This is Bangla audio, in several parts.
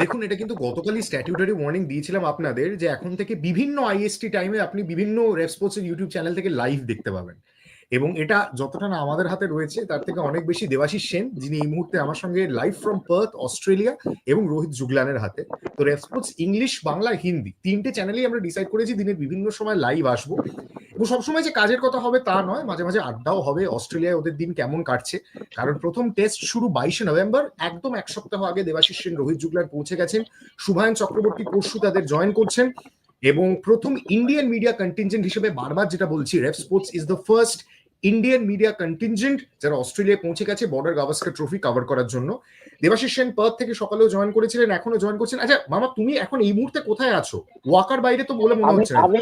দেখুন, এটা কিন্তু গতকালই স্ট্যাটিউটারি ওয়ার্নিং দিয়েছিলাম আপনাদের যে এখন থেকে বিভিন্ন আইএসটি টাইমে আপনি বিভিন্ন রেসপোর্টসের ইউটিউব চ্যানেল থেকে লাইভ দেখতে পাবেন। এবং এটা যতটা না আমাদের হাতে রয়েছে, তার থেকে অনেক বেশি দেবাশিস সেন, যিনি এই মুহূর্তে আমার সঙ্গে লাইভ ফ্রম পার্থ অস্ট্রেলিয়া এবং রোহিত জুগলানের হাতে। তো রেসপোর্টস ইংলিশ বাংলা, হিন্দি, তিনটে চ্যানেলেই আমরা ডিসাইড করেছি, দিনের বিভিন্ন সময় লাইভ আসব। সবসময় যে কাজের কথা হবে তা নয়, মাঝে মাঝে আড্ডাও হবে, অস্ট্রেলিয়ায় ওদের দিন কেমন কাটছে? কারণ প্রথম টেস্ট শুরু বাইশে নভেম্বর, একদম এক সপ্তাহ আগে দেবাশিস সেন, রোহিত জুগলার পৌঁছে গেছেন। শুভায়ন চক্রবর্তী পরশু তাদের জয়েন করছেন এবং প্রথম ইন্ডিয়ান মিডিয়া কন্টিনজেন্ট হিসেবে বারবার যেটা বলছি Rev Sports is the first Indian media contingent যারা অস্ট্রেলিয়ায় পৌঁছে গেছে বর্ডার গাভাস্কার ট্রফি কভার করার জন্য। দেবাশিস সেন পার্থ থেকে সকালেও জয়েন করেছিলেন এখনও জয়েন করছেন। আচ্ছা মামা তুমি এখন এই মুহূর্তে কোথায় আছো? ওয়াকার বাইরে তো বলে মনে হচ্ছে আমি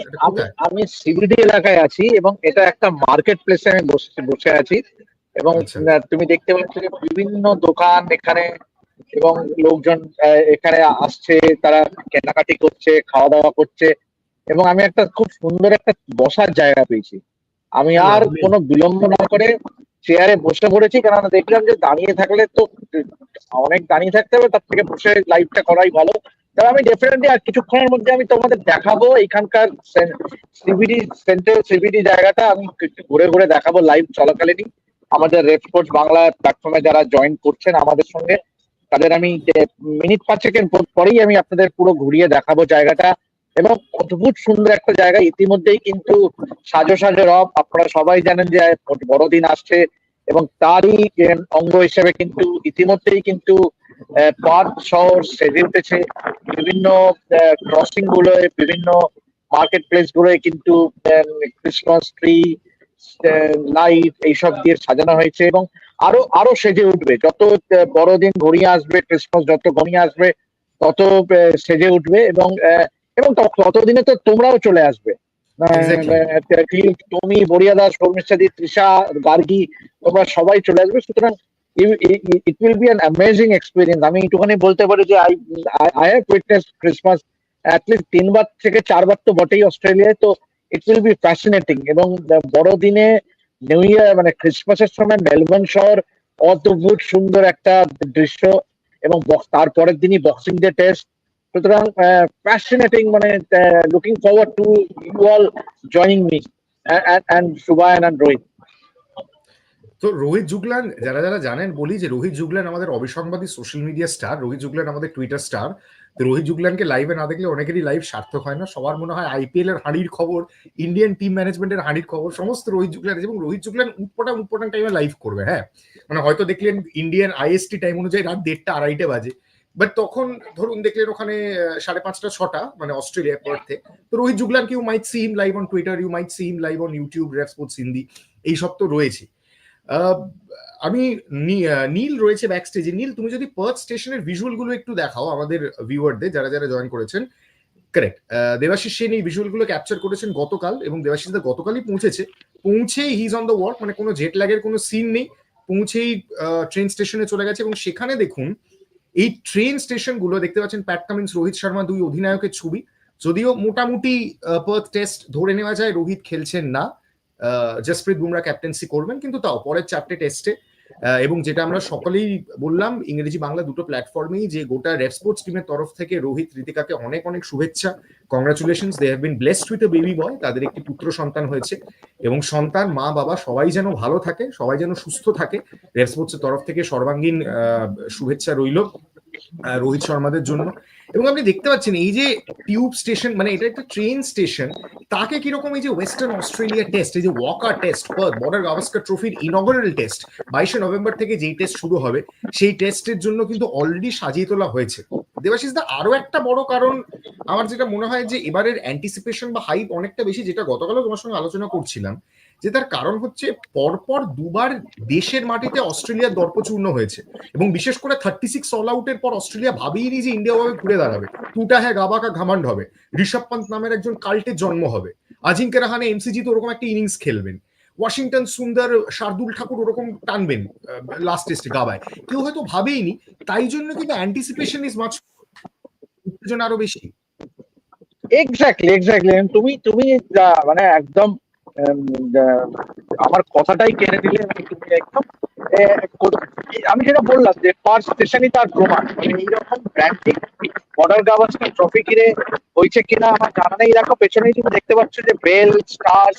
আমি সিবিডি এলাকায় আছি এবং এটা একটা মার্কেট প্লেসে আমি বসে বসে আছি। এবং আচ্ছা। তুমি দেখতে পাচ্ছ যে বিভিন্ন দোকান এখানে এবং লোকজন এখানে আসছে তারা কেনাকাটি করছে খাওয়া দাওয়া করছে। এবং আমি একটা খুব সুন্দর একটা বসার জায়গা পেয়েছি। আমি আর কোনো বিলম্ব না করে চেয়ারে বসে পড়েছি কারণ দেখলাম যে দাঁড়িয়ে থাকলে তো অনেক দাঁড়িয়ে থাকতে হবে, তার থেকে বসে লাইভটা করাই ভালো। তবে আমি ডেফিনেটলি আর কিছুক্ষণের মধ্যে আমি তোমাদের দেখাবো এখানকার সিবিডি সেন্ট্রাল সিবিডি জায়গাটা, আমি ঘুরে ঘুরে দেখাবো লাইভ চলাকালীনই। আমাদের রেড স্পোর্টস বাংলা প্ল্যাটফর্মে যারা জয়েন করছেন আমাদের সঙ্গে, তাদের আমি মিনিট পাঁচেকের পর- পরেই আমি আপনাদের পুরো ঘুরিয়ে দেখাবো জায়গাটা। এবং অদ্ভুত সুন্দর একটা জায়গা। ইতিমধ্যেই কিন্তু সাজো সাজো রব আপনারা সবাই জানেন যে বড়দিন আসছে এবং তারই অঙ্গ হিসেবে কিন্তু ইতিমধ্যেই কিন্তু পার্ক শহর সেজে উঠেছে। বিভিন্ন ক্রসিং গুলোয় বিভিন্ন মার্কেট প্লেস গুলোয় কিন্তু ক্রিসমাস ট্রি লাইট এইসব দিয়ে সাজানো হয়েছে এবং আরও আরও সেজে উঠবে। যত বড়দিন ঘনিয়ে আসবে ক্রিসমাস যত ঘনিয়ে আসবে তত সেজে উঠবে এবং আহ, এবং ততদিনে তো তোমরাও চলে আসবে. আহ, আহ, তুমি বরিয়া দাস শর্মিষ্ঠাদি তৃষা গার্গী তোমরা সবাই চলে আসবে। সুতরাং it will be an amazing experience আমি একটুখানি বলতে পারি যে I I have witness Christmas at least তিনবার থেকে চারবার তো বটেই অস্ট্রেলিয়ায় তো ইট উইল বি ফ্যাসিনেটিং এবং বড়দিনে নিউ ইয়ার মানে ক্রিসমাসের সময় মেলবোর্ন শহর অদ্ভুত সুন্দর একটা দৃশ্য এবং তারপরের দিনই বক্সিং ডে টেস্ট সুতরাং ফ্যাসিনেটিং মানে looking forward to you all joining me and Subhayan and Rohit. তো রোহিত জুগলান, যারা যারা জানেন, বলি যে রোহিত জুগলান আমাদের অবিসংবাদী social media star Rohit Juglan আমাদের টুইটার স্টার তো রোহিত জুগলানকে লাইভে না দেখলে অনেকেরই লাইভ সার্থক হয় না। সবার মনে হয় আইপিএল এর হাঁড়ির খবর ইন্ডিয়ান টিম ম্যানেজমেন্টের হাঁড়ির খবর, সমস্ত রোহিত জুগলান এবং রোহিত জুগলান উৎপটাং উৎপটাং টাইমে লাইভ করবে হ্যাঁ? মানে হয়তো দেখলেন ইন্ডিয়ান আইএসটি টাইম অনুযায়ী রাত দেড়টা, আড়াইটে বাজে। বাট তখন ধরুন দেখলেন ওখানে সাড়ে পাঁচটা, ছটা মানে অস্ট্রেলিয়া পার্থে। তো Rohit Juglan you might see him live on Twitter you might see him live on YouTube Rev Sports Hindi এইসব তো রয়েছে। আমি নীল রয়েছে ব্যাক স্টেজে নীল, তুমি যদি পার্থ স্টেশনের ভিজুয়ালগুলো একটু দেখাও, আমাদের ভিউয়ারদের যারা যারা জয়েন করেছেন। কারেক্ট দেবাশিস সেন এই ভিজুয়ালগুলো ক্যাপচার করেছেন গতকাল, এবং দেবাশিস দা গতকালই পৌঁছেছে। পৌঁছেই হিজ অন দ্য ওয়ার্ক মানে কোনো জেট ল্যাগের কোনো সিন নেই। পৌঁছেই ট্রেন স্টেশনে চলে গেছে, এবং সেখানে দেখুন এই ট্রেন স্টেশনগুলো দেখতে পাচ্ছেন প্যাট কামিন্স রোহিত শর্মা দুই অধিনায়কের ছবি। যদিও মোটামুটি পার্থ টেস্ট ধরে নেওয়া যায়, রোহিত খেলছেন না। জসপ্রীত বুমরা ক্যাপ্টেন্সি করবেন, কিন্তু তাও পরের চারটে টেস্টে এবং যেটা আমরা সকলেই বললাম, ইংরেজি বাংলা দুটো প্ল্যাটফর্মেই যে গোটা রেফ স্পোর্টস টিমের তরফ থেকে রোহিত ঋতিকাকে অনেক অনেক শুভেচ্ছা। Congratulation they have been blessed with a baby boy তাদের একটি পুত্র সন্তান হয়েছে। এবং সন্তান, মা, বাবা সবাই যেন ভালো থাকে, সবাই যেন সুস্থ থাকে। রেফ স্পোর্টস তরফ থেকে সর্বাঙ্গীন শুভেচ্ছা রইল। রোহিত শর্মাদের জন্য। এবং আপনি দেখতে পাচ্ছেন এই যে টিউব স্টেশন মানে এটা একটা ট্রেন স্টেশন তাকে কীরকম এই যে ওয়েস্টার্ন অস্ট্রেলিয়া টেস্ট এই যে ওয়াকার টেস্ট বর্ডার গাভাস্কার ট্রফির ইনগরাল টেস্ট বাইশে নভেম্বর থেকে যেই টেস্ট শুরু হবে, সেই টেস্টের জন্য কিন্তু অলরেডি সাজিয়ে তোলা হয়েছে। দেবাশিস দা আরও একটা বড় কারণ আমার যেটা মনে হয় যে এবারের অ্যান্টিসিপেশন বা হাইপ অনেকটা বেশি, যেটা গতকালও তোমার সঙ্গে আলোচনা করছিলাম যে তার কারণ হচ্ছে পরপর দুবার দেশের মাটিতে অস্ট্রেলিয়ার দর্পচূর্ণ হয়েছে এবং বিশেষ করে থার্টি সিক্স অল আউটের পর অস্ট্রেলিয়া ভাবেইনি যে ইন্ডিয়া ভাবে ঘুরে দাঁড়াবে। টুটা হ্যাঁ গাবাকা ঘামান্ড হবে। ঋষভ পান্ত নামের একজন কাল্টের জন্ম হবে। আজিঙ্কে রাহানে এমসিজি তো ওরকম একটা ইনিংস খেলবেন। ওয়াশিংটন সুন্দর, শার্দুল ঠাকুর ওরকম টানবেন লাস্ট টেস্টে গাবায়। কেউ হয়তো ভাবেইনি তাই জন্য কিন্তু অ্যান্টিসিপেশন ইজ মাছ উত্তেজনা আরও বেশি। এক্স্যাক্টলি এক্স্যাক্টলি তুমি তুমি মানে একদম আমার কথাটাই কেড়ে দিলে তুমি একদম আমি যেটা বললাম যে পার স্টেশনই তার প্রমাণ। মানে এইরকম ব্র্যান্ডিং বর্ডার গাভাস্কার ট্রফি কিনে হয়েছে কিনা আমার জানা নেই। দেখো পেছনেই তুমি দেখতে পাচ্ছ যে বেল স্টার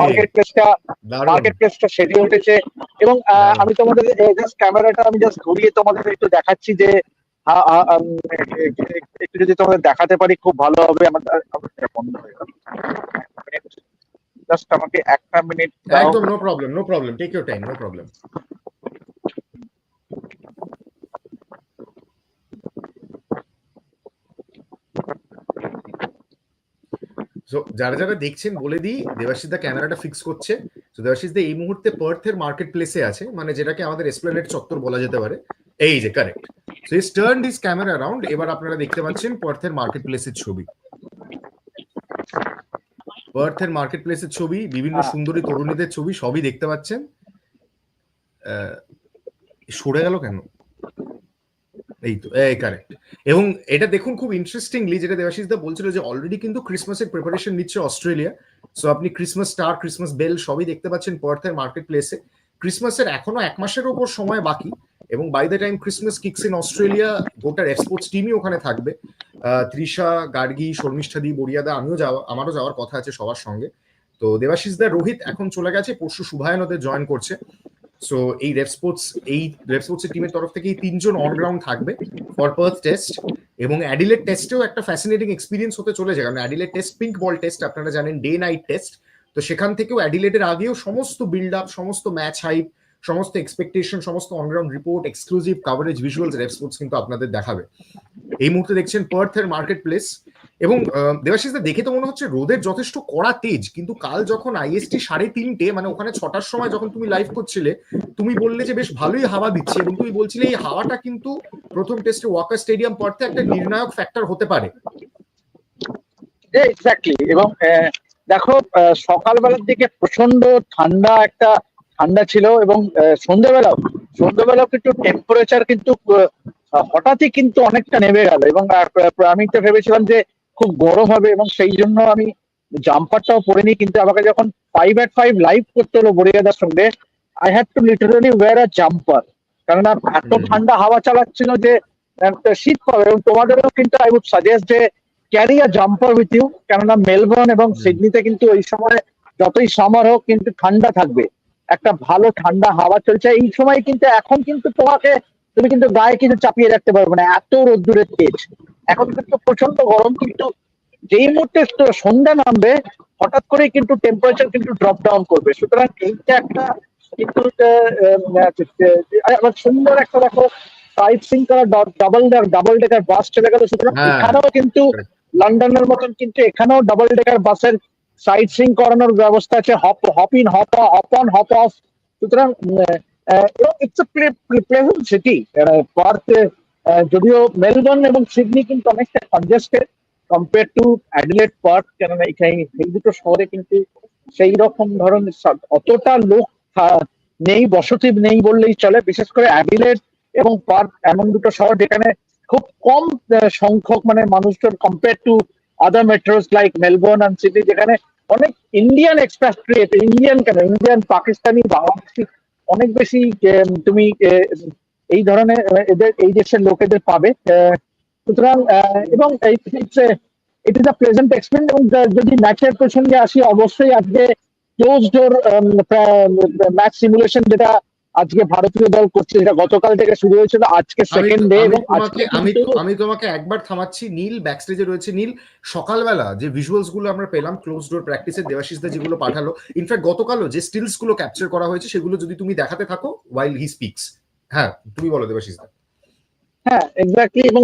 মার্কেট প্লেসটা মার্কেট প্লেসটা সেজে উঠেছে। এবং আমি তোমাদের জাস্ট ক্যামেরাটা আমি জাস্ট ঘুরিয়ে তোমাদের একটু দেখাচ্ছি যে একটু যদি তোমাদের দেখাতে পারি খুব ভালো হবে। আমার আমার বন্ধ হয়ে গেল জাস্ট আমাকে একটা মিনিট একদম no problem no problem take your time no problem যারা যারা দেখছেন, বলে দিই, দেবাশিস দা ক্যামেরাটা ফিক্স করছে। তো দেবাশিস দা, এই মুহূর্তে পার্থের মার্কেট প্লেসে আছে মানে যেটাকে আমাদের এসপ্লেনেট চত্বর বলা যেতে পারে। এই যে correct so is turn this camera around এবার আপনারা দেখতে পাচ্ছেন পার্থের মার্কেট প্লেসের ছবি। পার্থের মার্কেট প্লেসের ছবি বিভিন্ন সুন্দরী তরুণীদের ছবি সবই দেখতে পাচ্ছেন। সরে গেল কেন? এই তো এই কারেক্ট এবং এটা দেখুন খুব ইন্টারেস্টিংলি যেটা দেবাশিস দা বলছিল যে অলরেডি কিন্তু ক্রিসমাসের প্রিপারেশন নিচ্ছে অস্ট্রেলিয়া সো আপনি ক্রিসমাস স্টার ক্রিসমাস বেল সবই দেখতে পাচ্ছেন পার্থের মার্কেট প্লেসে ক্রিসমাসের এখনও এক মাসের ওপর সময় বাকি। এবং by the time Christmas kicks in Australia গোটা এক্সপোর্টস টিমই ওখানে থাকবে। ত্রিশা গার্গি শর্মিষ্ঠাদি বরিয়াদা আমিও যাওয়া আমারও যাওয়ার কথা আছে সবার সঙ্গে। তো দেবাশিস দা, রোহিত এখন চলে গেছে, পরশু শুভায়নদের জয়েন করছে। সো এই রেপ স্পোর্টস এই রেপ স্পোর্টস টিমের তরফ থেকে এই তিনজন অলরাউন্ড থাকবে ফর পার্থ টেস্ট এবং অ্যাডিলেট টেস্টেও একটা ফ্যাসিনেটিং এক্সপিরিয়েন্স হতে চলেছে। কারণ Adelaide Test pink ball Test আপনারা জানেন ডে নাইট টেস্ট তো সেখান থেকেও অ্যাডিলেটের আগেও সমস্ত বিল্ড আপ সমস্ত ম্যাচ হাইপ সমস্ত এক্সপেকটেশন সমস্ত on ground report exclusive coverage visuals Rev Sports কিন্তু আপনাদের দেখাবে। এই মুহূর্তে দেখছেন পার্থের মার্কেট প্লেস এবং আহ, দেবাশিস দা দেখে তো মনে হচ্ছে রোদের যথেষ্ট কড়া তেজ কিন্তু কাল যখন আইএসটি সাড়ে তিনটে মানে ওখানে ছটার সময় যখন তুমি লাইভ করছিলে তুমি বললে যে বেশ ভালোই হাওয়া দিচ্ছে এবং তুমি বলছিলে এই হাওয়াটা কিন্তু প্রথম টেস্টে ওয়াকার স্টেডিয়াম পড়তে একটা নির্ণায়ক ফ্যাক্টর হতে পারে। এক্স্যাক্টলি এবং দেখো সকালবেলার দিকে প্রচণ্ড ঠান্ডা একটা ঠান্ডা ছিল এবং সন্ধ্যেবেলাও সন্ধ্যেবেলাও কিন্তু টেম্পারেচার কিন্তু হঠাৎই কিন্তু অনেকটা নেমে গেল এবং প্র- প্র- আমি তো ভেবেছিলাম যে খুব গরম হবে এবং সেই জন্য আমি জাম্পারটাও পরিনি কিন্তু আমাকে যখন ফাইভ অ্যাট ফাইভ লাইভ করতে হলো বরিয়াদার সঙ্গে I have to literally wear a jumper কেননা এত ঠান্ডা হাওয়া চালাচ্ছিল যে একটা শীত পাবে এবং তোমাদেরও কিন্তু আই উড সাজেস্ট যে carry a jumper with you কেননা মেলবোর্ন এবং সিডনিতে কিন্তু ওই সময় যতই সামার হোক কিন্তু ঠান্ডা থাকবে। একটা ভালো ঠান্ডা হাওয়া চলছে। এই সময় কিন্তু এখন কিন্তু তোমাকে তুমি কিন্তু গায়ে কিছু চাপিয়ে রাখতে পারবে না। এত রোদ্দুরের তেজ। এখন কিন্তু প্রচণ্ড গরম কিন্তু যেই মুহূর্তে সন্ধ্যা নামবে হঠাৎ করে কিন্তু টেম্পারেচার কিন্তু ড্রপ ডাউন করবে। সুতরাং এইটা একটা কিন্তু সুন্দর একটা দেখো সাইড সিং করা ডাবল ডাবল ডেকার বাস চলে গেল। সুতরাং হ্যাঁ। এখানেও কিন্তু লন্ডনের মতন কিন্তু এখানেও ডাবল ডেকার বাসের সাইড সিং করানোর ব্যবস্থা আছে hop hop in hop hop on hop off সুতরাং ইটস প্লেজেন্ট সিটি পার্থ যদিও মেলবোর্ন এবং সিডনি কিন্তু অনেকটা congested compare to Adelaide park কেননা এখানে এই দুটো শহরে কিন্তু সেই রকম ধরনের অতটা লোক নেই বসতি নেই বললেই চলে। বিশেষ করে অ্যাডিলেট এবং পার্ক এমন দুটো শহর যেখানে খুব কম সংখ্যক মানে মানুষজন compare to other metros like Melbourne and Sydney যেখানে অনেক ইন্ডিয়ান এক্সপ্যাট্রিয়েট ইন্ডিয়ান কেন? ইন্ডিয়ান পাকিস্তানি বাংলাদেশি অনেক বেশি আহ, তুমি আহ, এই ধরনের আহ, এদের এই দেশের লোকেদের পাবে। আহ, সুতরাং আহ, এবং it is a pleasant experience এবং যা- যদি ম্যাচের প্রসঙ্গে আসি অবশ্যই আজকে ক্লোজ ডোর ম্যাচ সিমুলেশন যেটা আজকে ভারতীয় দল করছে যেটা গতকাল থেকে শুরু হয়েছিল আজকে সেকেন্ড ডে এবং আজকে আমি আমি তোমাকে একবার থামাচ্ছি নীল ব্যাকস্টেজে রয়েছে নীল। সকালবেলা যে ভিজুয়ালসগুলো আমরা পেলাম ক্লোজ ডোর প্র্যাকটিসে দেবাশিস দা যেগুলো পাঠালো ইনফ্যাক্ট গতকালও যে স্টিলসগুলো ক্যাপচার করা হয়েছে সেগুলো যদি তুমি দেখাতে থাকো ওয়াইল হি স্পিক্স হ্যাঁ তুমি বলো দেবাশিস দা। হ্যাঁ এক্স্যাক্টলি এবং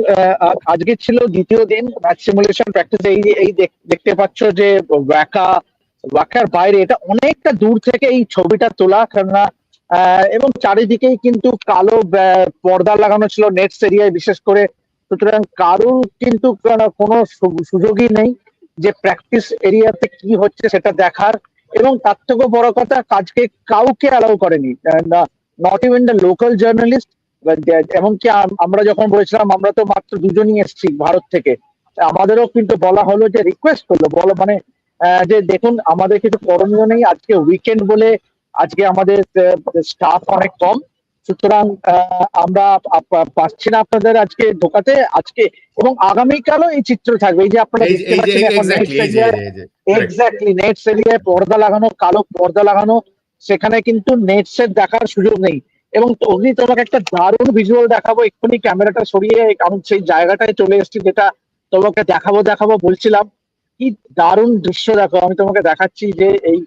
আজকে ছিল দ্বিতীয় দিন ম্যাচ সিমুলেশন প্র্যাকটিস এই এই দেখতে পাচ্ছ যে ওয়াকা ওয়াকার বাইরে এটা অনেকটা দূর থেকে এই ছবিটা তোলা কেননা এবং চারিদিকেই কিন্তু কালো পর্দা লাগানো ছিল নেটস এরিয়ায় বিশেষ করে। সুতরাং কারুর কিন্তু কোনো- সুযোগই নেই যে প্র্যাকটিস এরিয়াতে কি হচ্ছে সেটা দেখার। এবং তার থেকেও বড় কথা, কাজকে কাউকে অ্যালাউ করেনি। Not even the local journalist এমনকি আমরা যখন বলেছিলাম, আমরা তো মাত্র দুজনই এসেছি ভারত থেকে, আমাদেরও কিন্তু বলা হলো যে রিকোয়েস্ট করল। বলো মানে যে দেখুন, আমাদের কিছু করণীয় নেই আজকে উইকেন্ড বলে আজকে আমাদের স্টাফ অনেক কম। সুতরাং আমরা পাচ্ছি না আপনাদের আজকে ঢোকাতে আজকে এবং আগামীকালও এই চিত্র থাকবে। এই যে আপনারা দেখতে পাচ্ছেন এক্স্যাক্টলি নেটস এরিয়ায় পর্দা লাগানো কালো পর্দা লাগানো সেখানে কিন্তু নেটস এর দেখার সুযোগ নেই। এবং অগ্নি তোমাকে একটা দারুণ ভিজুয়াল দেখাবো। এক্ষুনি ক্যামেরাটা সরিয়ে আমি সেই জায়গাটায় চলে এসেছি যেটা তোমাকে দেখাবো দেখাবো বলছিলাম। কি দারুণ দৃশ্য দেখো। আমি তোমাকে দেখাচ্ছি যে এই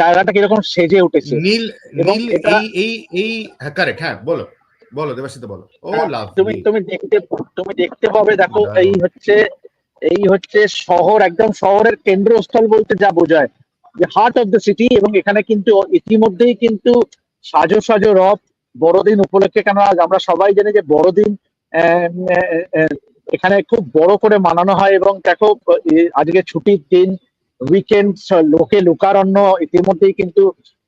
জায়গাটা কীরকম সেজে উঠেছে। নীল নীল এই এই এই হ্যাঁ কারেক্ট হ্যাঁ বলো বলো দেবাশিত বলো। ও হ্যাঁ, লাভ তুমি তুমি দেখতে তুমি দেখতে পাবে দেখো এই হচ্ছে এই হচ্ছে শহর একদম শহরের কেন্দ্রস্থল বলতে যা বোঝায়। যে হার্ট অফ দ্য সিটি এবং এখানে কিন্তু ইতিমধ্যেই কিন্তু সাজো সাজো রব বড়দিন উপলক্ষে কেন আজ আমরা সবাই জানি যে বড়দিন এখানে খুব বড় করে মানানো হয় এবং দেখো আজকে ছুটির দিন উইকেন্ড লোকে লোকারণ্য ইতিমধ্যেই কিন্তু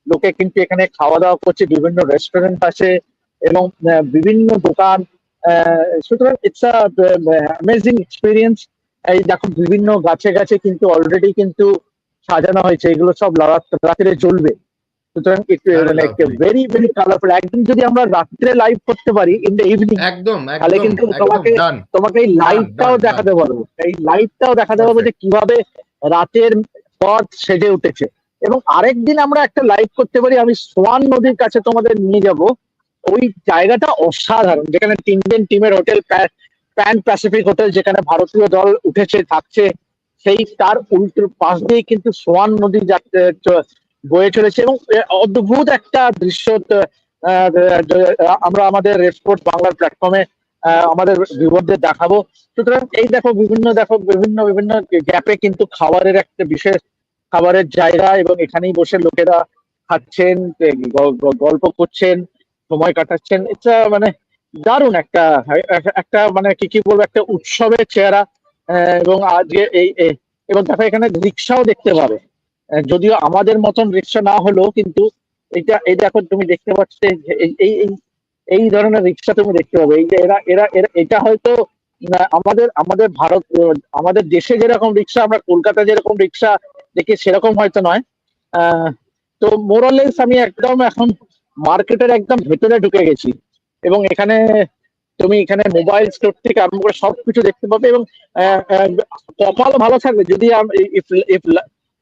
লোকে কিন্তু এখানে খাওয়া দাওয়া করছে বিভিন্ন রেস্টুরেন্ট আছে এবং বিভিন্ন দোকান সুতরাং ইটস আ অ্যামেজিং এক্সপিরিয়েন্স এই দেখো বিভিন্ন গাছে গাছে কিন্তু অলরেডি কিন্তু সাজানো হয়েছে এগুলো সব রাত্রে জ্বলবে। সুতরাং একটু মানে. ভেরি ভেরি কালারফুল একদিন যদি আমরা রাত্রে লাইভ করতে পারি ইন দ্য ইভিনিং একদম তাহলে কিন্তু তোমাকে- তোমাকে এই লাইটটাও দেখাতে পারব। এই লাইটটাও দেখাতে পারব যে কীভাবে রাতের পথ সেজে উঠেছে। এবং আরেকদিন আমরা একটা লাইভ করতে পারি, আমি সোয়ান নদীর কাছে তোমাদের নিয়ে যাব। ওই জায়গাটা অসাধারণ, যেখানে তিনজন টিমের হোটেল প্যান প্যাসিফিক হোটেল যেখানে ভারতীয় দল উঠেছে, থাকছে, সেই তার উল্টো পাশ দিয়ে কিন্তু সোয়ান নদী বয়ে চলেছে। এবং অদ্ভুত একটা দৃশ্য আমরা আমাদের রেডস্পোর্ট বাংলার প্ল্যাটফর্মে আমাদের ভিউয়ারদের দেখাবো। সুতরাং এই দেখো বিভিন্ন দেখো বিভিন্ন বিভিন্ন গ্যাপে কিন্তু খাবারের একটা বিশেষ খাবারের জায়গা এবং এখানেই বসে লোকেরা খাচ্ছেন গল্প করছেন, সময় কাটাচ্ছেন। এটা মানে দারুণ একটা একটা মানে কি কি বলব, একটা উৎসবের চেহারা এবং আজকে এই এবং দেখো এখানে রিক্সাও দেখতে পাবে। যদিও আমাদের মতন রিক্সা না হলেও কিন্তু এটা, এই দেখো তুমি দেখতে পাচ্ছ এই এই এই- ধরনের রিক্সা তুমি দেখতে পাবে। এই যে এরা এরা এরা, এটা হয়তো আমাদের আমাদের ভারত, আমাদের দেশে যেরকম রিক্সা, আমরা কলকাতা যেরকম রিক্সা দেখি, সেরকম হয়তো নয়। তো মোরালেস আমি একদম এখন মার্কেটের একদম ভেতরে ঢুকে গেছি। এবং এখানে তুমি এখানে মোবাইল স্টোর থেকে আরম্ভ করে সবকিছু দেখতে পাবে এবং কপাল ভালো থাকবে। যদি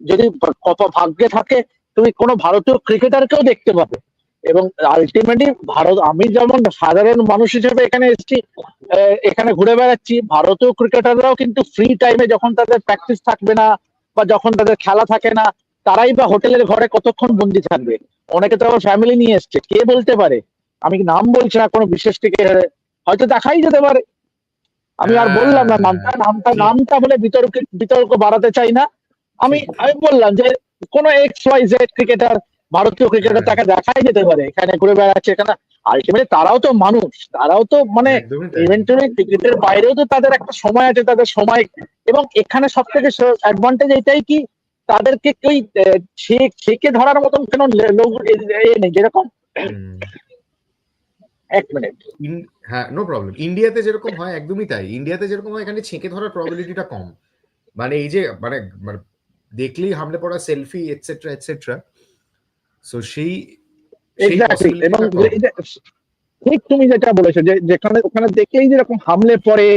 যদি কপা ভাগ্যে থাকে, তুমি কোনো ভারতীয় ক্রিকেটারকেও দেখতে পাবে। এবং আলটিমেটলি ভারত, আমি যেমন সাধারণ মানুষ হিসেবে এখানে এসেছি এখানে ঘুরে বেড়াচ্ছি, ভারতীয় ক্রিকেটাররাও কিন্তু ফ্রি টাইমে যখন তাদের প্র্যাকটিস থাকবে না বা যখন তাদের খেলা থাকে না, তারাই বা হোটেলের ঘরে কতক্ষণ বন্দি থাকবে? অনেকে তো ফ্যামিলি নিয়ে এসছে, কে বলতে পারে? আমি নাম বলছি না কোনো বিশেষ ক্রিকেটারে হয়তো দেখাই যেতে পারে। আমি আর বললাম না, নামটা নামটা নামটা বলে বিতর্ক বিতর্ক বাড়াতে চাই না। আমি আমি বললাম যে কোন এক্স ওয়াই জেড ক্রিকেটার ভারতীয় ক্রিকেটার তাকে দেখাই যেতে পারে। এখানে ঘুরে বেড়াচ্ছে এখানে আলটিমেটলি তারাও তো মানুষ তারাও তো মানে ইভেন্টুয়ালি ক্রিকেটের বাইরেও তো তাদের একটা সময় আছে তাদের সময়। এবং এখানে সব থেকে অ্যাডভান্টেজ এটাই কি তাদেরকে কেউ আহ, ছেকে ধরার মতন কেন লোক নেই। যেরকম এক মিনিট হ্যাঁ নো প্রবলেম ইন্ডিয়াতে যেরকম হয় একদমই তাই। ইন্ডিয়াতে যেরকম হয় এখানে ছেঁকে ধরার প্রবাবিলিটিটা কম। মানে এই যে মানে মানে দেখলেই হামলে পড়া সেলফি এটসেট্রা এটসেট্রা সো সেই এক্স্যাক্টলি এবং ঠিক তুমি যেটা বলেছ যে যেখানে ওখানে দেখেই যেরকম হামলে পড়ে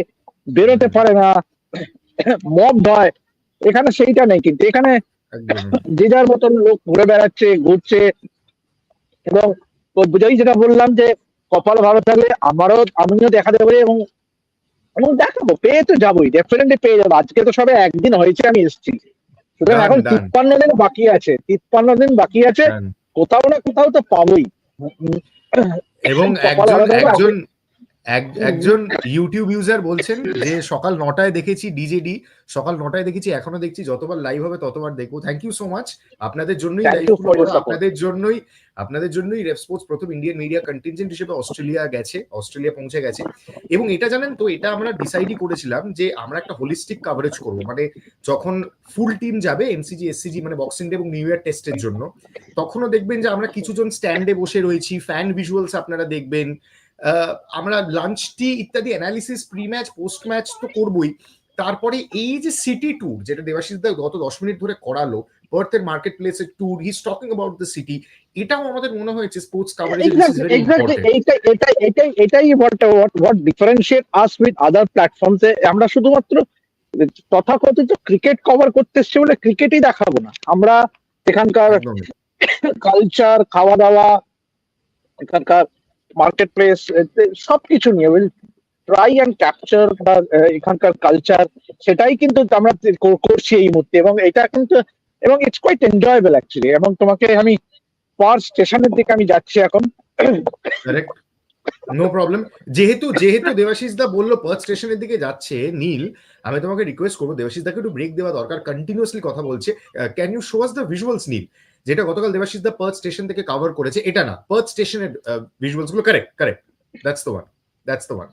বেরোতে পারে না মব হয় এখানে সেইটা নেই কিন্তু। এখানে যে যার মতন লোক ঘুরে বেড়াচ্ছে ঘুরছে এবং বুঝাই যেটা বললাম যে কপাল ভালো থাকলে আমারও আমিও দেখাতে পারি এবং এবং দেখাবো পেয়ে তো যাবোই ডেফিনেটলি পেয়ে যাব। আজকে তো সবে একদিন হয়েছে আমি এসেছি। সুতরাং এখন তিপ্পান্ন দিন বাকি আছে তিপ্পান্ন দিন বাকি আছে. কোথাও না কোথাও তো পাবোই। এবং একজন একজন এক- একজন ইউটিউব ইউজার বলছেন যে সকাল নটায় দেখেছি ডিজেডি সকাল নটায় দেখেছি এখনও দেখছি যতবার লাইভ হবে ততবার দেখব। থ্যাংক ইউ সো মাচ আপনাদের জন্যই. আপনাদের জন্যই আপনাদের জন্যই রেপ স্পোর্টস প্রথম ইন্ডিয়ান মিডিয়া কন্টিনজেন্ট হিসেবে অস্ট্রেলিয়া গেছে অস্ট্রেলিয়া পৌঁছে গেছে। এবং এটা জানেন তো এটা আমরা ডিসাইডই করেছিলাম যে আমরা একটা হোলিস্টিক কভারেজ করব। মানে যখন ফুল টিম যাবে এমসিজি এসসিজি মানে বক্সিং ডে এবং নিউ ইয়ার টেস্টের জন্য তখনও দেখবেন যে আমরা কিছুজন স্ট্যান্ডে বসে রয়েছি ফ্যান ভিজুয়ালস আপনারা দেখবেন আমরা লাঞ্চ টি ইত্যাদি analysis pre match post match তো করবই। তারপরে এই যে সিটি ট্যুর যেটা দেবাশিস দা গত দশ মিনিট ধরে করালো পার্থের মার্কেট প্লেসের tour he talking about the city এটাও আমাদের মনে হয়েছে স্পোর্টস কাভারেজ এটাই এটাই what differentiate us with other platforms এ আমরা শুধুমাত্র তথাকথিত ক্রিকেট কভার করতে এসছি বলে ক্রিকেটই দেখাবো না। আমরা এখানকার কালচার খাওয়া দাওয়া এখানকার মার্কেট প্লেস সবকিছু নিয়ে উইল ট্রাই অ্যান্ড ক্যাপচার বা এখানকার কালচার সেটাই কিন্তু আমরা করছি এই মুহূর্তে। এবং এটা কিন্তু, এবং ইটস কোয়াইট এনজয়েবল অ্যাকচুয়ালি এবং তোমাকে আমি পার স্টেশনের দিকে আমি যাচ্ছি এখন। নো প্রবলেম যেহেতু যেহেতু দেবাশিস দা বলল পার্থ স্টেশনের দিকে যাচ্ছে নীল, আমি তোমাকে রিকোয়েস্ট করব দেবাশিস দাকে একটু ব্রেক দেওয়া দরকার। কন্টিনিউসলি কথা বলছে। Can you show us the visuals Neel? যেটা গতকাল দেবাশিস দা পার্থ স্টেশন থেকে কভার করেছে, এটা না, পার্থ স্টেশনের ভিজুয়ালসগুলো correct correct that's the one that's the one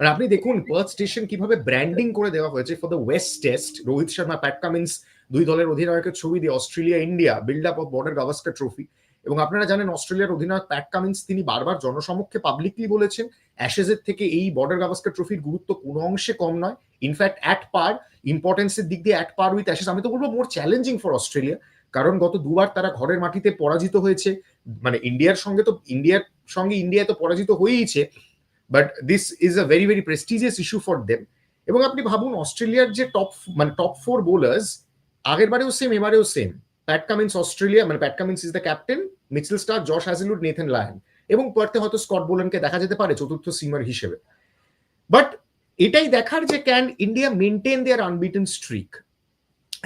আর আপনি দেখুন, পার্থ স্টেশন কীভাবে ব্র্যান্ডিং করে দেওয়া হয়েছে for the west Test Rohit Sharma Pat Cummins দুই দলের অধিনায়কের ছবি দিয়ে Australia, India build up of Border Gavaskar trophy এবং আপনারা জানেন, অস্ট্রেলিয়ার অধিনায়ক প্যাট কামিন্স তিনি বারবার জনসমক্ষে পাবলিকলি বলেছেন অ্যাশেজের থেকে এই বর্ডার গাভাস্কার ট্রফির গুরুত্ব কোনো অংশে কম নয় ইনফ্যাক্ট অ্যাট পার ইম্পর্টেন্সের দিক দিয়ে অ্যাট পার উইথ অ্যাশেজ আমি তো বলব মোর চ্যালেঞ্জিং ফর অস্ট্রেলিয়া কারণ গত দুবার তারা ঘরের মাটিতে পরাজিত হয়েছে। মানে ইন্ডিয়ার সঙ্গে তো, ইন্ডিয়ার সঙ্গে ইন্ডিয়া তো পরাজিত হয়েইছে but this is a very very prestigious issue for them এবং আপনি ভাবুন, অস্ট্রেলিয়ার যে টপ মানে টপ ফোর বোলার্স আগের বারেও সেম এবারেও সেম প্যাট কামিন্স অস্ট্রেলিয়া মানে Pat Cummins is the captain Mitchell Starc Josh Hazlewood Nathan Lyon এবং পার্থে হয়তো স্কট বোলনকে দেখা যেতে পারে, চতুর্থ সিমার হিসেবে। বাট এটাই দেখার যে can India maintain their unbeaten streak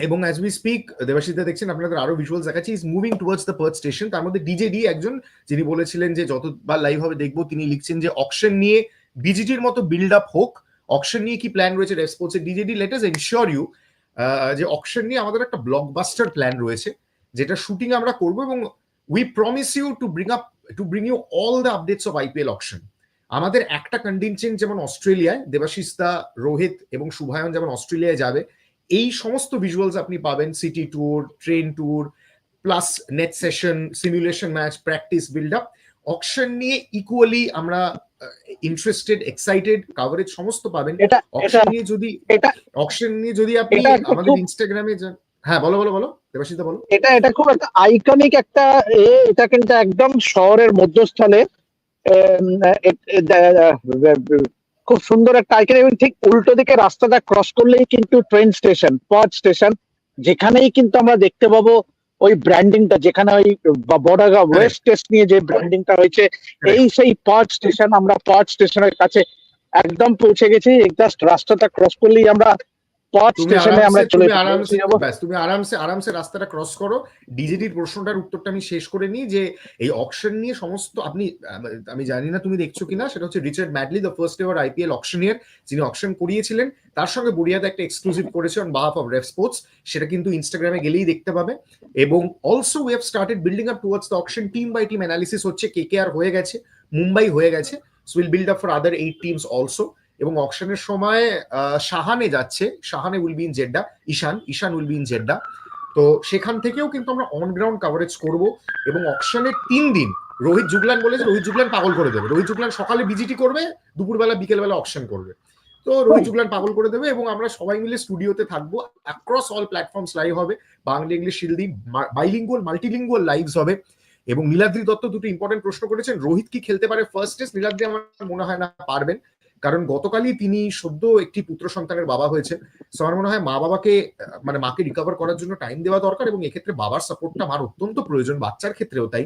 এবং অ্যাজ উই স্পিক দেবাশিসদা দেখছেন, আপনাদের আরও ভিজুয়ালস দেখাচ্ছি is moving towards the Perth station তার মধ্যে ডিজেডি একজন, যিনি বলেছিলেন যে যতবার লাইভ হবে দেখব, তিনি লিখছেন যে অকশন নিয়ে বিজিটির মতো বিল্ড আপ হোক। অকশন নিয়ে কি প্ল্যান রয়েছে? রেফ স্পোর্টস ডিজেডি লেট আস এনশিওর ইউ যে অকশন নিয়ে আমাদের একটা ব্লকবাস্টার প্ল্যান রয়েছে, যেটা শুটিং আমরা করব এবং we promise you to bring up to bring you all the updates of IPL auction আমাদের একটা কন্টিনজেন্ট যেমন অস্ট্রেলিয়ায় দেবাশিস দা রোহিত এবং শুভায়ন যেমন অস্ট্রেলিয়ায় যাবে এই সমস্ত ভিজুয়ালস আপনি পাবেন city tour train tour plus net session simulation match practice build up auction নিয়ে ইকুয়ালি আমরা ইন্টারেস্টেড এক্সাইটেড কাভারেজ সমস্ত পাবেন। অকশন নিয়ে যদি এটা অকশন নিয়ে যদি আপনি আমাদের ইনস্টাগ্রামে যান হ্যাঁ বলো বলো বলো দেবাশিদা বলো। এটা এটা খুব একটা আইকনিক একটা এটা কিন্তু একদম শহরের মধ্যস্থলে খুব সুন্দর একটা আইকন এবং ঠিক উল্টো দিকে রাস্তাটা ক্রস করলেই কিন্তু ট্রেন স্টেশন পথ স্টেশন যেখানেই কিন্তু আমরা দেখতে পাবো ওই ব্র্যান্ডিংটা যেখানে ওই বড়গা ওয়েস্ট টেস্ট নিয়ে যে ব্র্যান্ডিংটা হয়েছে এই সেই পথ স্টেশন আমরা পথ স্টেশনের কাছে একদম পৌঁছে গেছি জাস্ট রাস্তাটা ক্রস করলেই আমরা পথ স্টেশনে আমরা চলে তুমি আরামসে তুমি আরামসে আরামসে রাস্তাটা ক্রস করো। ডিজিটির প্রশ্নটার উত্তরটা আমি শেষ করে নিই যে এই অকশন নিয়ে সমস্ত আপনি আমি জানি না তুমি দেখছ কিনা সেটা হচ্ছে Richard Madley the first ever IPL auctioneer যিনি অকশন করিয়েছিলেন। তার সঙ্গে বুড়িয়াতে একটা এক্সক্লুসিভ করেছে on behalf of Rev Sports সেটা কিন্তু ইনস্টাগ্রামে গেলেই দেখতে পাবে। এবং also we have started building up towards the auction team by team analysis হচ্ছে কে কে আর হয়ে গেছে মুম্বাই হয়ে গেছে। So will build up for other eight teams also এবং অকশনের সময় শাহানে যাচ্ছে। Shahane will be in Jeddah Ishan Ishan will be in Jeddah তো সেখান থেকেও কিন্তু আমরা অন গ্রাউন্ড কাভারেজ করব এবং অকশনের তিন দিন, রোহিত জুগলান বলেছে, রোহিত জুগলান পাগল করে দেবে। রোহিত জুগলান সকালে বিজিটি করবে, দুপুরবেলা, বিকেলবেলা অকশন করবে। তো রোহিত জুগলান পাগল করে দেবে এবং আমরা সবাই মিলে স্টুডিওতে থাকব। অ্যাক্রস অল প্ল্যাটফর্মস লাইভ হবে। Bangla, English Hindi bilingual multilingual lives হবে। এবং নীলাদ্রি দত্ত দুটো ইম্পর্টেন্ট প্রশ্ন করেছেন। রোহিত কি খেলতে পারে? ফার্স্ট টেস্ট নীলাদ্রি আমার মনে হয় না পারবেন। কারণ গতকালই তিনি সদ্য একটি পুত্র সন্তানের বাবা হয়েছেন। আমার মনে হয় মা বাবাকে মানে মাকে রিকভার করার জন্য টাইম দেওয়া দরকার এবং এক্ষেত্রে বাবার সাপোর্টটা আমার অত্যন্ত প্রয়োজন বাচ্চার ক্ষেত্রেও তাই।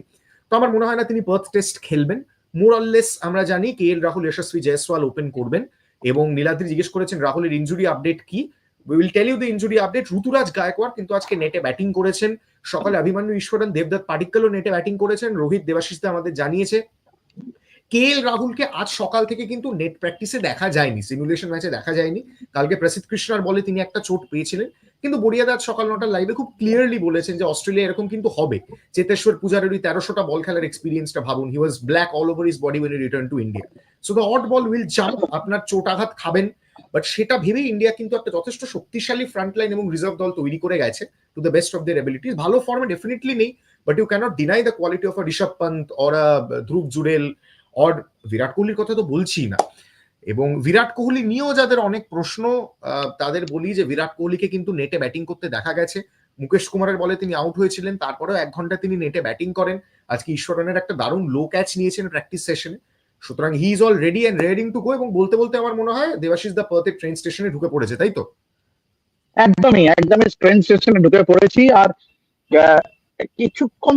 তো আমার মনে হয় না তিনি পার্থ টেস্ট খেলবেন। মোরাললেস আমরা জানি K L Rahul Yashasvi Jaiswal open করবেন এবং নীলাদ্রি জিজ্ঞেস করেছেন, রাহুলের ইনজুরি আপডেট কি? Will tell you the injury update Ruturaj Gaikwad কিন্তু আজকে নেটে ব্যাটিং করেছেন। সকালে অভিমান্যু ঈশ্বরন দেবদত্ত পাটিক্কলও নেটে ব্যাটিং করেছেন। রোহিত দেবাশিসদা আমাদের জানিয়েছে। কে এল রাহুলকে আজ সকাল থেকে কিন্তু নেট প্র্যাকটিসে দেখা যায়নি সিমুলেশন ম্যাচে দেখা যায়নি। কালকে প্রসিদ্ধ কৃষ্ণার বলে তিনি একটা চোট পেয়েছিলেন। কিন্তু বড়িয়াদা আজ সকাল নটার লাইভে খুব ক্লিয়ারলি বলেছেন যে অস্ট্রেলিয়া এরকম কিন্তু হবে। চেতেশ্বর পূজারের ওই তেরোশোটা বল খেলার এক্সপিরিয়েন্সটা ভাবুন। He was black all over his body when return to India so the odd ball will jump আপনার চোট আঘাত খাবেন। বাট সেটা ভেবেই ইন্ডিয়া কিন্তু একটা যথেষ্ট শক্তিশালী ফ্রন্ট লাইন এবং রিজার্ভ দল তৈরি করে গেছে to the best of their abilities ভালো ফর্মে ডেফিনেটলি নেই but you can't deny the quality of a Rishabh Pant or a Dhruv Jurel or Virat কোহলির কথা তো বলছি না। এবং বিরাট কোহলি নিয়েও যাদের অনেক প্রশ্ন তাদের বলি যে বিরাট কোহলিকে কিন্তু নেটে ব্যাটিং করতে দেখা গেছে। মুকেশ কুমারের বলে তিনি আউট হয়েছিলেন, তারপরেও এক ঘণ্টা তিনি নেটে ব্যাটিং করেন। আজকে ঈশ্বরনের একটা দারুণ লো ক্যাচ নিয়েছেন প্র্যাকটিস সেশনে সুতরাং he is all ready and রেডিং to go এবং বলতে বলতে আমার মনে হয় দেবাশিস দা পার্থের ট্রেন স্টেশনে ঢুকে পড়েছে, তাই তো? একদমই একদমই ট্রেন স্টেশনে ঢুকে পড়েছি আর কিছুক্ষণ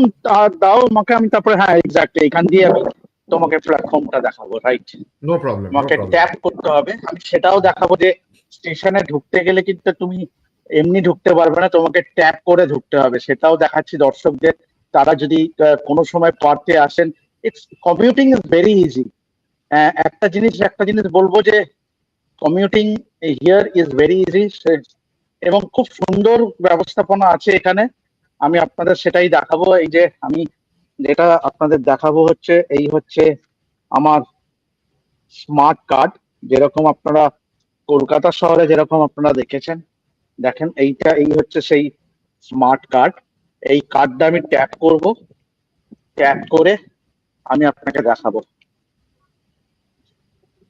দাও আমাকে আমি তারপরে হ্যাঁ এক্স্যাক্টলি এখান দিয়ে আমি তোমাকে প্ল্যাটফর্মটা দেখাবো রাইট নো প্রবলেম তোমাকে ট্যাপ করতে হবে। আমি সেটাও দেখাবো যে স্টেশনে ঢুকতে গেলে কিন্তু তুমি এমনি ঢুকতে পারবে না তোমাকে ট্যাপ করে ঢুকতে হবে। সেটাও দেখাচ্ছি দর্শকদের। তারা যদি কোনো সময় পার্টে আসেন it's commuting is very easy একটা জিনিস একটা জিনিস বলব যে commuting here is very easy এবং খুব সুন্দর ব্যবস্থাপনা আছে এখানে। আমি আপনাদের সেটাই দেখাবো। এই যে আমি যেটা আপনাদের দেখাবো হচ্ছে এই হচ্ছে আমার স্মার্ট কার্ড যেরকম আপনারা কলকাতা শহরে যেরকম আপনারা দেখেছেন। দেখেন এইটা এই হচ্ছে সেই স্মার্ট কার্ড এই কার্ডটা আমি ট্যাপ করব। ট্যাপ করে আমি আপনাকে দেখাবো।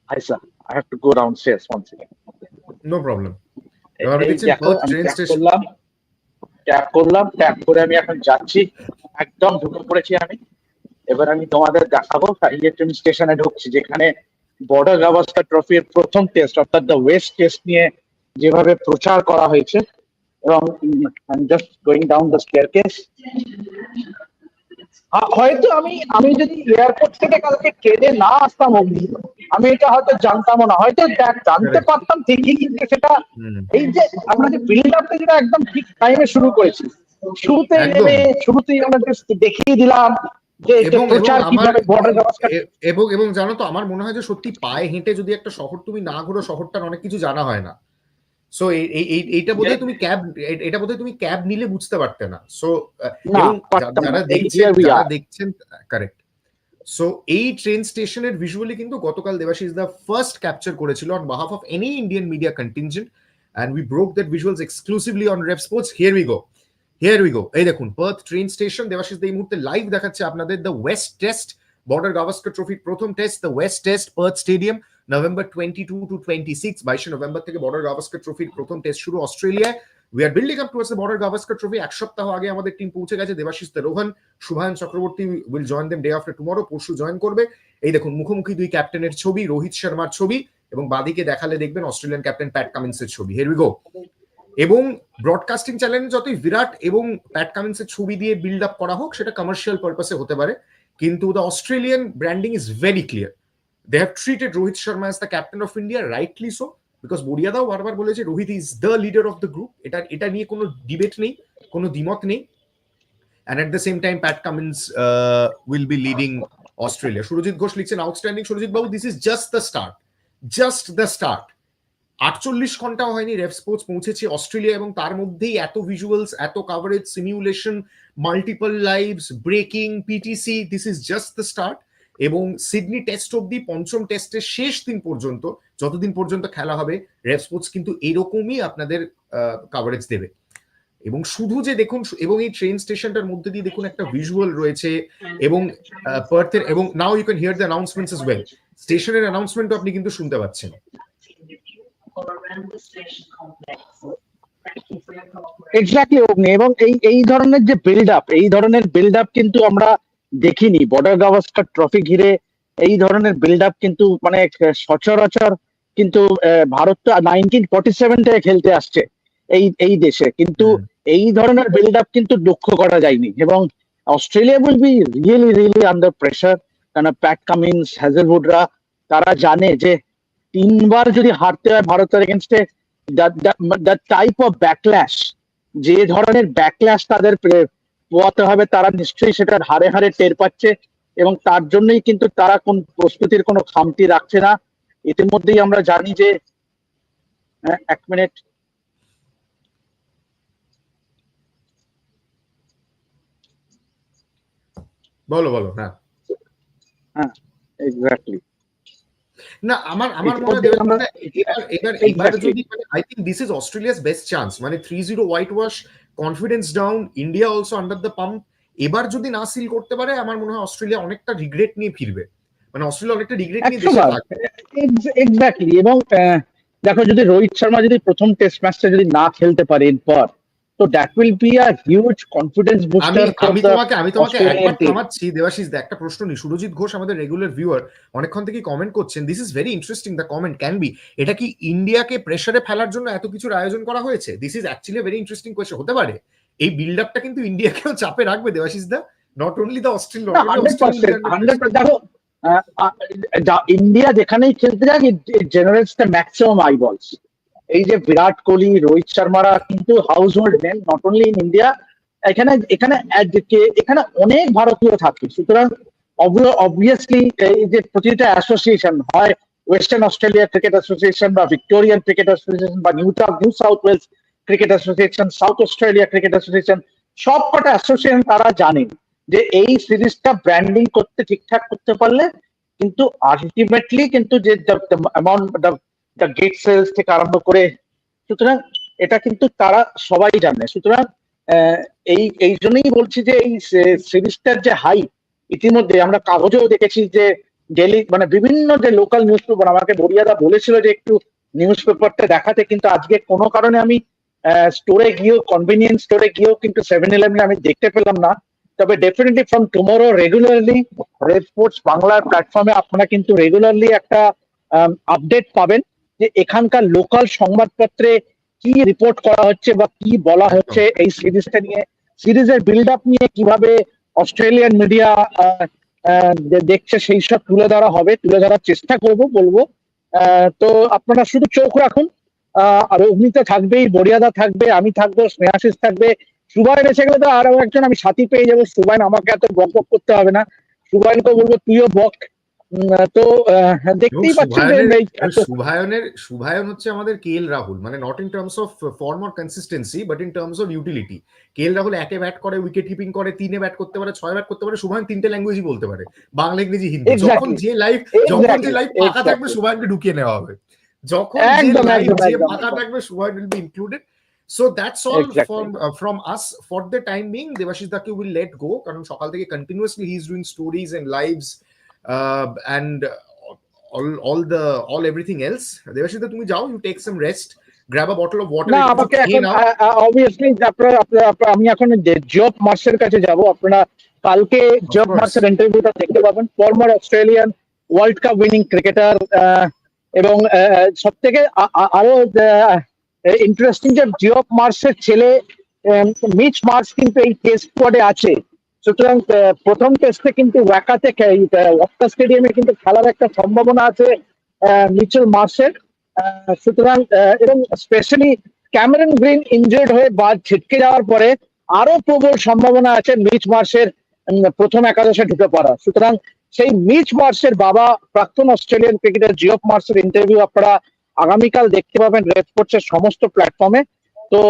Hi sir I have to go down stairs one second no problem এবারে এই দেখো, আমি ট্রেন স্টেশন করলাম। ট্যাপ করলাম ট্যাপ করে আমি এখন যাচ্ছি। একদম ঢুকে পড়েছি আমি। এবার আমি তোমাদের দেখাবো ট্রেন স্টেশনে ঢুকছি, যেখানে বর্ডার গাভাস্কার ট্রফির প্রথম টেস্ট অর্থাৎ দ্য ওয়েস্ট টেস্ট নিয়ে যেভাবে প্রচার করা হয়েছে। এবং just going down the staircase হয়তো আমি আমি যদি এয়ারপোর্ট থেকে কালকে ট্রেনে না আসতাম অবধি আমি এটা হয়তো জানতামও না। হয়তো দেখ- জানতে পারতাম ঠিকই কিন্তু সেটা এই যে আমরা যে বিল্ড আপটা যেটা একদম ঠিক টাইমে শুরু করেছি শুরুতে নেমে শুরুতেই আমরা দেখিয়ে দিলাম এবং এবং জানো তো আমার মনে হয় যে সত্যি পায়ে হেঁটে যদি একটা শহর তুমি না ঘুরো শহরটার অনেক কিছু জানা হয় না। সো এইটা বোধহয় তুমি ক্যাব এটা বোধহয় তুমি ক্যাব নিলে বুঝতে পারতে না। সো যারা দেখছেন কারেক্ট সো এই ট্রেন স্টেশনের ভিজুয়ালি কিন্তু গতকাল দেবাশিস দা ফার্স্ট ক্যাপচার করেছিল on behalf of any Indian media contingent and we broke that visuals exclusively on Rev Sports here we go here we go এই দেখুন পার্থ ট্রেন স্টেশন দেবাশিস এই মুহূর্তে লাইভ দেখাচ্ছে আপনাদের the west Test Border Gavaskar ট্রফির প্রথম Test the west Test Perth stadium November twenty two to twenty six বাইশে নভেম্বর থেকে বর্ডার গাভাস্কার ট্রফির প্রথম টেস্ট শুরু অস্ট্রেলিয়ায় we are building up towards Border Gavaskar trophy এক সপ্তাহ আগে আমাদের টিম পৌঁছে গেছে Debashish Rohan Subhayan Chakraborty will join them day after tomorrow পরশু জয়েন করবে। এই দেখুন, মুখোমুখি দুই ক্যাপ্টেনের ছবি রোহিত শর্মার ছবি, এবং বাদিকে দেখালে দেখবেন অস্ট্রেলিয়ান ক্যাপ্টেন প্যাট কামিন্সের ছবি। হের গো এবং ব্রডকাস্টিং চ্যানেল যতই বিরাট এবং প্যাট কামিন্সের ছবি দিয়ে বিল্ড আপ করা হোক, সেটা কমার্শিয়াল পারপাসে হতে পারে। কিন্তু the Australian branding is very clear they have treated Rohit Sharma as the captain of India rightly so because বড়িয়াদাও বারবার বলেছে Rohit is the leader of the group এটা এটা নিয়ে কোনো ডিবেট নেই, কোনো দ্বিমত নেই। And at the same time Pat Cummins will be leading Australia Surajit Ghosh লিখছেন outstanding Surajit babu this is just the start just the start আটচল্লিশ ঘন্টাও হয়নি রেফ স্পোর্টস পৌঁছেছে অস্ট্রেলিয়া এবং তার মধ্যেই এত ভিজুয়ালস এত coverage simulation multiple lives breaking PTC this is just the start এবং সিডনি টেস্ট অব্দি পঞ্চম টেস্টের শেষ দিন পর্যন্ত যতদিন পর্যন্ত খেলা হবে রেফ স্পোর্টস কিন্তু এরকমই আপনাদের কাভারেজ দেবে। এবং শুধু যে দেখুন, এবং এই ট্রেন স্টেশনটার মধ্যে দিয়ে দেখুন একটা ভিজুয়াল রয়েছে এবং পার্থের এবং now you can hear the announcements as well স্টেশনের অ্যানাউন্সমেন্টও আপনি কিন্তু শুনতে পাচ্ছেন. এক্স্যাক্টলি অগ্নি এবং এই এই ধরনের যে বিল্ড আপ এই ধরনের বিল্ড আপ কিন্তু আমরা দেখিনি। বর্ডার গাভাস্কার ট্রফি ঘিরে এই ধরনের বিল্ড আপ কিন্তু মানে সচরাচর কিন্তু ভারত তো নাইনটিন ফর্টি সেভেন থেকে খেলতে আসছে এই এই দেশে। কিন্তু এই ধরনের বিল্ড আপ কিন্তু লক্ষ্য করা যায়নি। এবং Australia will be really really under pressure কেন প্যাট কামিন্স হ্যাজেলউডরা তারা জানে যে তিনবার যদি হারতে হয় ভারতের এগেনস্টে দ্য টাইপ অফ ব্যাকল্যাশ যে ধরনের ব্যাকল্যাশ তাদের পোয়াতে হবে তারা নিশ্চয়ই সেটার হারে হারে টের পাচ্ছে। এবং তার জন্যই কিন্তু তারা কোন প্রস্তুতির কোনো খামতি রাখছে না। ইতিমধ্যেই আমরা জানি যে হ্যাঁ, এক মিনিট। বলো বলো হ্যাঁ এক্স্যাক্টলি না আমার আমার মনে হয় এবার এবার যদি মানে I think this is Australia's best chance মানে three zero whitewash confidence down India also under the pump এবার যদি না সিল করতে পারে আমার মনে হয় অস্ট্রেলিয়া অনেকটা রিগ্রেট নিয়ে ফিরবে। মানে অস্ট্রেলিয়া অনেকটা রিগ্রেট নিয়ে দেশে। থাকবে। এক্স্যাক্টলি এবং দেখো যদি রোহিত শর্মা যদি প্রথম টেস্ট ম্যাচটা যদি না খেলতে পারে এরপর তো that will be a huge confidence booster আমি তোমাকে আমি তোমাকে একবার থামাচ্ছি দেবাশিস দা একটা প্রশ্ন নি সুরজিৎ ঘোষ আমাদের রেগুলার ভিউয়ার অনেকক্ষণ থেকে কমেন্ট করছেন this is very interesting the comment can be এটা কি ইন্ডিয়াকে প্রেসারে ফেলার জন্য এত কিছুর আয়োজন করা হয়েছে? This is actually very interesting question হতে পারে। এই বিল্ড আপটা কিন্তু ইন্ডিয়াকেও চাপে রাখবে Debashish da. Not only the Australian India যেখানেই খেলতে যাক জেনারেটস ম্যাক্সিমাম আই বলস এই যে বিরাট কোহলি, রোহিত শর্মারা কিন্তু হাউস হোল্ড নেন নট অনলি ইন ইন্ডিয়া এখানে এখানে এখানে অনেক ভারতীয় থাকে। সুতরাং অবভিয়াসলি এই যে প্রতিটা অ্যাসোসিয়েশন হয় ওয়েস্টার্ন অস্ট্রেলিয়া ক্রিকেট অ্যাসোসিয়েশন বা ভিক্টোরিয়ান ক্রিকেট অ্যাসোসিয়েশন বা New New South Wales cricket association South Australia cricket association সব কটা অ্যাসোসিয়েশন তারা জানেন। যে এই সিরিজটা ব্র্যান্ডিং করতে, ঠিকঠাক করতে পারলে কিন্তু আলটিমেটলি কিন্তু যে অ্যামাউন্ট দ্য গেট সেলস থেকে আরম্ভ করে, সুতরাং এটা কিন্তু তারা সবাই জানে। সুতরাং এই এই জন্যই বলছি যে এই সিরিজটার যে হাই ইতিমধ্যে আমরা কাগজেও দেখেছি যে ডেলি মানে বিভিন্ন যে লোকাল নিউজ পেপার আমাকে বরিয়াদা বলেছিল যে একটু নিউজ পেপারটা দেখাতে, কিন্তু আজকে কোনো কারণে আমি স্টোরে গিয়েও কনভিনিয়েন্স স্টোরে গিয়েও কিন্তু সেভেন ইলেভেনে আমি দেখতে পেলাম না। তবে definitely from tomorrow regularly red sports বাংলার প্ল্যাটফর্মে আপনারা কিন্তু রেগুলারলি একটা আপডেট পাবেন যে এখানকার লোকাল সংবাদপত্রে কি রিপোর্ট করা হচ্ছে বা কি বলা হচ্ছে এই সিরিজটা নিয়ে। সিরিজের বিল্ড আপ নিয়ে কীভাবে অস্ট্রেলিয়ান মিডিয়া দেখছে সেই সব তুলে ধরা হবে, তুলে ধরার চেষ্টা করব, বলব। তো আপনারা শুধু চোখ রাখুন। আর অগ্নিতে থাকবেই বরিয়াদা থাকবে, আমি থাকব, স্নেহাশিস থাকবে সুবাইন এসে গেলে তো আরও একজন আমি সাথী পেয়ে যাব। সুবাইন আমাকে এত বক বক করতে হবে না। সুবাইনকে বলব তুইও বক। তো দেখতেই এত- শুভায়নের শুভায়ন হচ্ছে আমাদের কে এল রাহুল। মানে not in terms of form or consistency but in terms of utility K L Rahul একে ব্যাট করে উইকেট কিপিং করে তিনে ব্যাট করতে পারে ছয় ব্যাট করতে পারে শুভায়ন তিনটে ল্যাঙ্গুয়েজই বলতে পারে। বাংলা ইংরেজি হিন্দি। যখন যে লাইভ যখন যে ফাঁকা exactly. থাকবে শুভায়নকে ঢুকিয়ে নেওয়া হবে। যখন যে একদম, যে একদম। থাকবে Shubhayan will be included so that's all Exactly. From from us for the time being Debashish দাকে উইল লেট গো কারণ সকাল থেকে continuously he is doing stories and lives and all all the all everything else. Debashish da তুমি যাও you take some rest grab a bottle of water না আমাকে এখন অবভিয়াসলি আপনারা আপনারা আপনারা- আমি এখন জব মার্সের কাছে যাব আপনারা কালকে জব course. মার্সের ইন্টারভিউটা দেখতে পাবেন। Former Australian world cup winning cricketer এবং সব থেকে আরও ইন্টারেস্টিং যে জিওফ মার্সের ছেলে মিচ মার্স কিন্তু এই টেস্ট স্কোয়াডে আছে। সুতরাং প্রথম টেস্টে কিন্তু ওয়াকাতে ওয়াক্কা স্টেডিয়ামে কিন্তু খেলার একটা সম্ভাবনা আছে মিচেল মার্সের সুতরাং এবং স্পেশালি ক্যামেরন গ্রিন ইনজুর্ড হয়ে বাদ ছিটকে যাওয়ার পরে আরও প্রবল সম্ভাবনা আছে মিচ মার্সের প্রথম একাদশে ঢুকে পড়া সুতরাং সেই মিচ মার্সের বাবা প্রাক্তন অস্ট্রেলিয়ান ক্রিকেটার জিওফ মার্সের ইন্টারভিউ আপনারা আগামীকাল দেখতে পাবেন রেড স্পোর্টসের সমস্ত প্ল্যাটফর্মে তো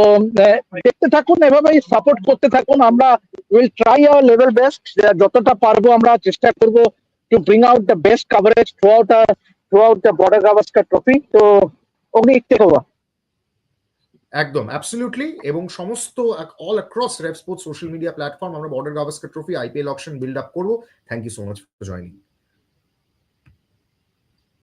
দেখতে থাকুন, এভাবেই সাপোর্ট করতে থাকুন। আমরা will try our level best যতটা পারব আমরা চেষ্টা করব to bring out the best coverage throughout throughout the Border Gavaskar trophy তো, অগ্নি টেক ওভার একদম অ্যাবসলিউটলি এবং সমস্ত all across Rev sports social media platform আমরা Border Gavaskar trophy IPL option build up করব। Thank you so much for joining